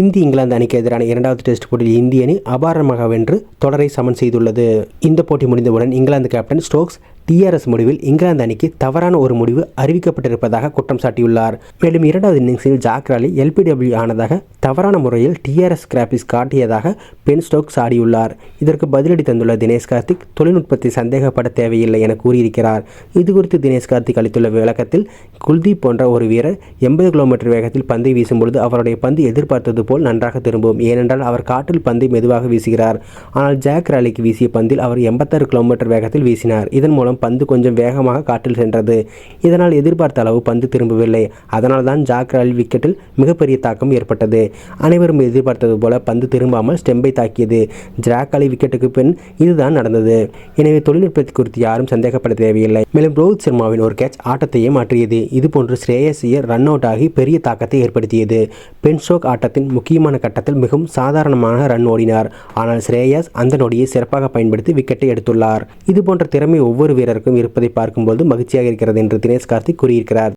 இந்தி இங்கிலாந்து அணிக்கு எதிரான இரண்டாவது டெஸ்ட் போட்டியில் இந்திய அணி அபாரமாக வென்று தொடரை சமன் செய்துள்ளது. இந்த போட்டி முடிந்தவுடன் இங்கிலாந்து கேப்டன் ஸ்டோக்ஸ் டிஆர்எஸ் முடிவில் இங்கிலாந்து அணிக்கு தவறான ஒரு முடிவு அறிவிக்கப்பட்டிருப்பதாக குற்றம் சாட்டியுள்ளார். மேலும் இரண்டாவது இன்னிங்ஸில் ஜாக் ராலி எல்பிடபிள்யூ ஆனதாக தவறான முறையில் டிஆர்எஸ் கிராபிஸ் காட்டியதாக பென் ஸ்டோக்ஸ் ஆடியுள்ளார். இதற்கு பதிலடி தந்துள்ள தினேஷ் கார்த்திக் தொழில்நுட்பத்தை சந்தேகப்பட தேவையில்லை என கூறியிருக்கிறார். இது குறித்து தினேஷ் கார்த்திக் அளித்துள்ள விளக்கத்தில் குல்தீப் போன்ற ஒரு வீரர் எண்பது கிலோமீட்டர் வேகத்தில் பந்தை வீசும்பொழுது அவருடைய பந்து எதிர்பார்த்தது போல் நன்றாக திரும்பும். ஏனென்றால் அவர் காற்றில் பந்தை மெதுவாக வீசுகிறார். ஆனால் ஜாக் ராலிக்கு வீசிய பந்தில் அவர் எண்பத்தாறு கிலோமீட்டர் வேகத்தில் வீசினார். இதன் மூலம் பந்து கொஞ்சம் வேகமாக காற்றில் சென்றது. இதனால் எதிர்பார்த்த அளவு பந்து திரும்பவில்லை. அதனால் தான் ஜாக்ரால் விக்கெட்டில் மிகப்பெரிய தாக்கம் ஏற்பட்டது. அனைவரும் எதிர்பார்த்தது போல பந்து திரும்பாமல் ஸ்டெம்பை தாக்கியது. ஜாக் அலி விக்கெட்டுக்கு பின் இதுதான் நடந்தது. எனவே தொழில்நுட்பத்தை குறித்து யாரும் சந்தேகப்பட தேவையில்லை. மேலும் ரோஹித் சர்மாவின் ஒரு கேட்ச் ஆட்டத்தையே மாற்றியது. இதுபோன்று ஸ்ரேயஸ் ஐயர் ரன் அவுட் ஆகி பெரிய தாக்கத்தை ஏற்படுத்தியது. பென்ஸ்டோக் ஆட்டத்தின் முக்கியமான கட்டத்தில் மிகவும் சாதாரணமாக ரன் ஓடினார். ஆனால் ஸ்ரேயஸ் அந்த நொடியை சிறப்பாக பயன்படுத்தி விக்கெட்டை எடுத்துள்ளார். இதுபோன்ற திறமை ஒவ்வொரு வீரருக்கும் இருப்பதை பார்க்கும்போது மகிழ்ச்சியாக இருக்கிறது என்று தினேஷ் கார்த்திக் கூறியிருக்கிறார்.